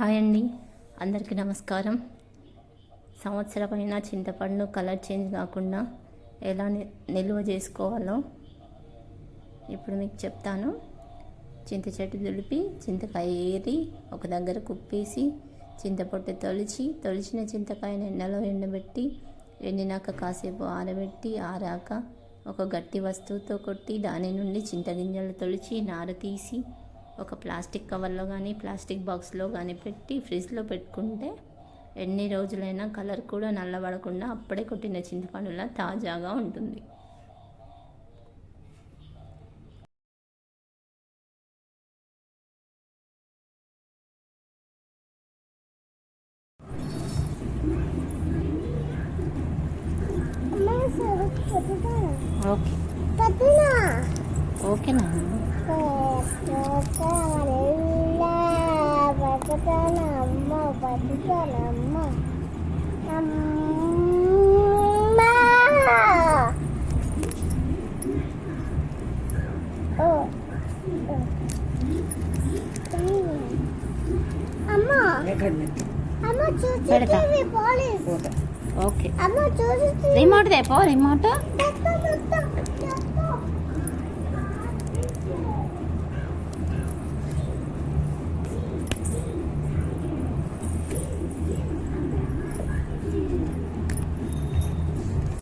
Hi అండి. అందరికీ నమస్కారం. సంవత్సరమైన చింతపండు కలర్ చేంజ్ కాకుండా ఎలా ని- నిల్వ చేసుకోవాలో ఇప్పుడు మీకు చెప్తాను. చింత చెట్టు దులిపి చింతకాయ ఏరి ఒక దగ్గర కుప్పేసి చింతపొట్టు తొలిచి తొలిచిన చింతకాయని ఎండలో ఎండబెట్టి ఎండినాక కాసేపు ఆరబెట్టి ఆరాక ఒక గట్టి వస్తువుతో కొట్టి దాని నుండి చింతగింజలు తొలిచి నార తీసి ఒక ప్లాస్టిక్ కవర్లో కానీ ప్లాస్టిక్ బాక్స్లో కానీ పెట్టి ఫ్రిడ్జ్లో పెట్టుకుంటే ఎన్ని రోజులైనా కలర్ కూడా నల్లబడకుండా అప్పుడే కొట్టిన చింతపండులా తాజాగా ఉంటుంది. ఓకే. ఓకేనా? చూసి పోలీస్. ఓకే అమ్మ చూసి రిమోట్ తెపో రిమోట్. మొత్తం మొత్తం.